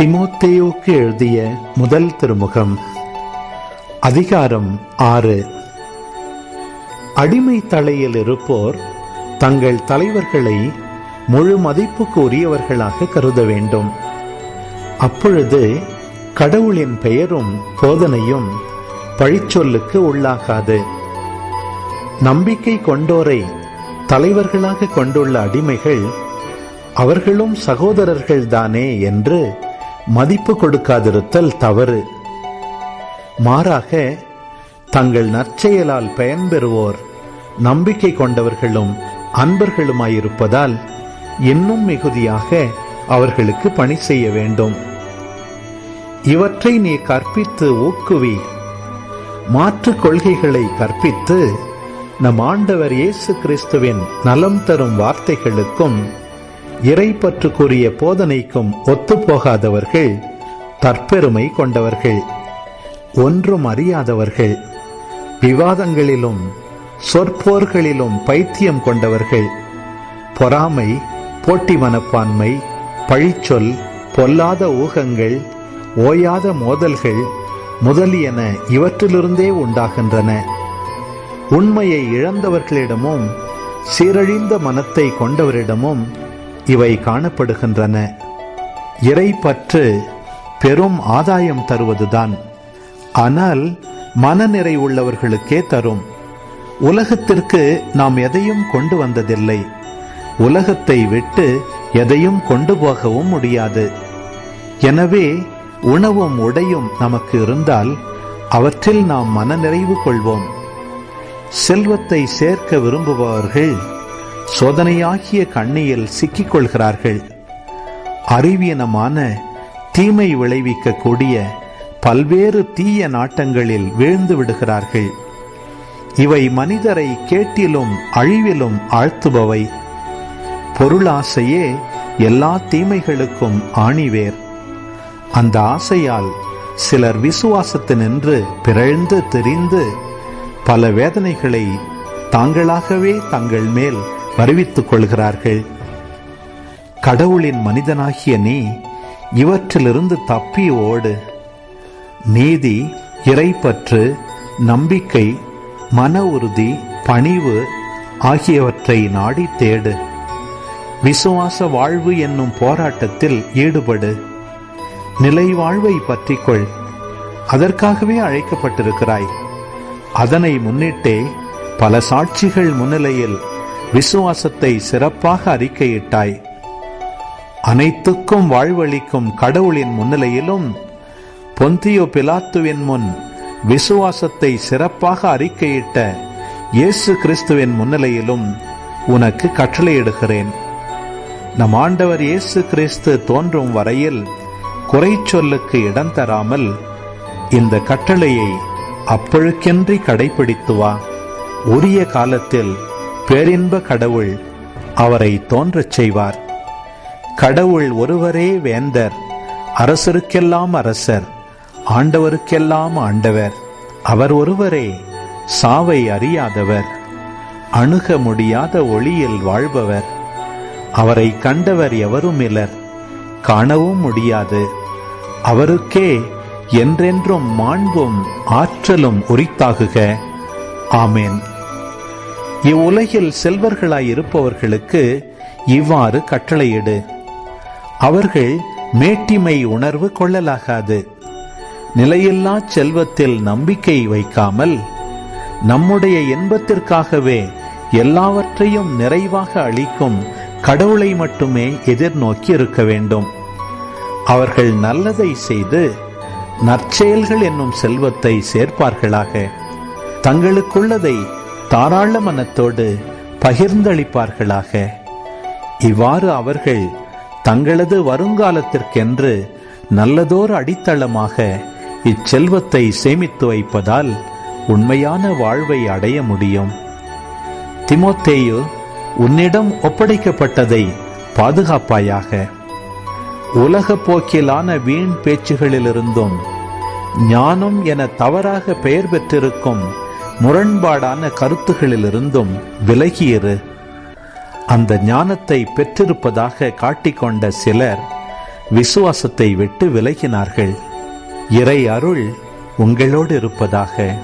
திமோத்தேயோக்கு எழுதிய முதல் திருமுகம் அதிகாரம் ஆறு அடிமை தலையில் இருப்போர் தங்கள் தலைவர்களை முழு மதிப்புக்கு உரியவர்களாக கருத வேண்டும். அப்பொழுது கடவுளின் பெயரும் போதனையும் பழிச்சொல்லுக்கு உள்ளாகாது நம்பிக்கை கொண்டோரை தலைவர்களாக கொண்டுள்ள அடிமைகள் அவர்களும் சகோதரர்கள்தானே என்று மதிப்பு கொடுக்காதிருத்தல் தவறு. மாறாக தங்கள் நற்செயலால் பயன்பெறுவோர் நம்பிக்கை கொண்டவர்களும் அன்பர்களுமாயிருப்பதால் இன்னும் மிகுதியாக அவர்களுக்கு பணி செய்ய வேண்டும். இவற்றை நீ கற்பித்து ஊக்குவி. மாற்றுக் கொள்கைகளை கற்பித்து நம் ஆண்டவர் இயேசு கிறிஸ்துவின் நலம் தரும் வார்த்தைகளுக்கும் இறைப்பற்றுக்குரிய போதனைக்கும் ஒத்துப்போகாதவர்கள் தற்பெருமை கொண்டவர்கள் ஒன்றும் அறியாதவர்கள் விவாதங்களிலும் சொற்போர்களிலும் பைத்தியம் கொண்டவர்கள் பொறாமை போட்டி மனப்பான்மை பழிச்சொல் பொல்லாத ஊகங்கள் ஓயாத மோதல்கள் முதலியன இவற்றிலிருந்தே உண்டாகின்றன. உண்மையை இழந்தவர்களிடமும் சீரழிந்த மனத்தை கொண்டவரிடமும் இவை காணப்படுகின்றன. இறை பற்று பெரும் ஆதாயம் தருவதுதான். ஆனால் மனநிறை உள்ளவர்களுக்கே தரும். உலகத்திற்கு நாம் எதையும் கொண்டு வந்ததில்லை. உலகத்தை விட்டு எதையும் கொண்டு போகவும் முடியாது. எனவே உணவும் உடையும் நமக்கு இருந்தால் அவற்றில் நாம் மனநிறைவு கொள்வோம். செல்வத்தை சேர்க்க விரும்புபவர்கள் சோதனையாகிய கண்ணியில் சிக்கிக் கொள்கிறார்கள் அறிவியனமான தீமை விளைவிக்கக்கூடிய பல்வேறு தீய நாட்டங்களில் வீழ்ந்து விடுகிறார்கள். இவை மனிதரை கேட்டிலும் அழிவிலும் ஆழ்த்துபவை. பொருளாசையே எல்லா தீமைகளுக்கும் ஆணிவேர். அந்த ஆசையால் சிலர் விசுவாசத்தினின்று பிறழ்ந்து தெரிந்து பல வேதனைகளை தாங்களாகவே தங்கள் மேல் வருவித்துக் கொள்கிறார்கள். கடவுளின் மனிதனாகிய நீ இவற்றிலிருந்து தப்பி ஓடு. நீதி இறைப்பற்று நம்பிக்கை மன உறுதி பணிவு ஆகியவற்றை நாடி தேடு. விசுவாச வாழ்வு என்னும் போராட்டத்தில் ஈடுபடு. நிலை வாழ்வை பற்றிக்கொள். அதற்காகவே அழைக்கப்பட்டிருக்கிறாய். அதனை முன்னிட்டே பல சாட்சிகள் முன்னிலையில் விசுவாசத்தை சிறப்பாக அறிக்கையிட்டாய். அனைத்துக்கும் வாழ்வளிக்கும் கடவுளின் முன்னிலையிலும் பொந்தியோ பிலாத்துவின் முன் விசுவாசத்தை சிறப்பாக அறிக்கையிட்ட இயேசு கிறிஸ்துவின் முன்னிலையிலும் உனக்கு கட்டளையிடுகிறேன். நம் ஆண்டவர் இயேசு கிறிஸ்து தோன்றும் வரையில் குறை சொல்லுக்கு இடம் தராமல் இந்த கட்டளையை அப்பழுக்கென்றி கடைபிடித்து வா. உரிய காலத்தில் பேரின்ப கடவுள் அவரை தோன்றச் செய்வார். கடவுள் ஒருவரே வேந்தர் அரசருக்கெல்லாம் அரசர் ஆண்டவருக்கெல்லாம் ஆண்டவர். அவர் ஒருவரே சாவை அறியாதவர் அணுக முடியாத ஒளியில் வாழ்பவர். அவரை கண்டவர் எவரும் இலர் காணவும் முடியாது. அவருக்கே என்றென்றும் மாண்பும் ஆற்றலும் உரித்தாகுக. ஆமேன். இவ்வுலகில் செல்வர்களாயிருப்பவர்களுக்கு இவ்வாறு கட்டளையிடு. அவர்கள் மேட்டிமை உணர்வு கொள்ளலாகாது. நிலையில்லா செல்வத்தில் நம்பிக்கை வைக்காமல் நம்முடைய இன்பத்திற்காகவே எல்லாவற்றையும் நிறைவாக அளிக்கும் கடவுளை மட்டுமே எதிர்நோக்கி இருக்க வேண்டும். அவர்கள் நல்லதை செய்து நற்செயல்கள் என்னும் செல்வத்தை சேர்ப்பார்களாக. தங்களுக்குள்ளதை தாராள மனத்தோடு பகிர்ந்தளிப்பார்களாக. இவ்வாறு அவர்கள் தங்களது வருங்காலத்திற்கென்று நல்லதோர் அடித்தளமாக இச்செல்வத்தை சேமித்து வைப்பதால் உண்மையான வாழ்வை அடைய முடியும். திமோத்தேயு உன்னிடம் ஒப்படைக்கப்பட்டதை பாதுகாப்பாயாக. உலக போக்கிலான வீண் பேச்சுகளிலிருந்தும் ஞானம் என தவறாக பெயர் பெற்றிருக்கும் முரண்பாடான கருத்துகளிலிருந்தும் விலகியிரு. அந்த ஞானத்தை பெற்றிருப்பதாக காட்டிக்கொண்ட சிலர் விசுவாசத்தை விட்டு விலகினார்கள். இறை அருள் உங்களோடு இருப்பதாக.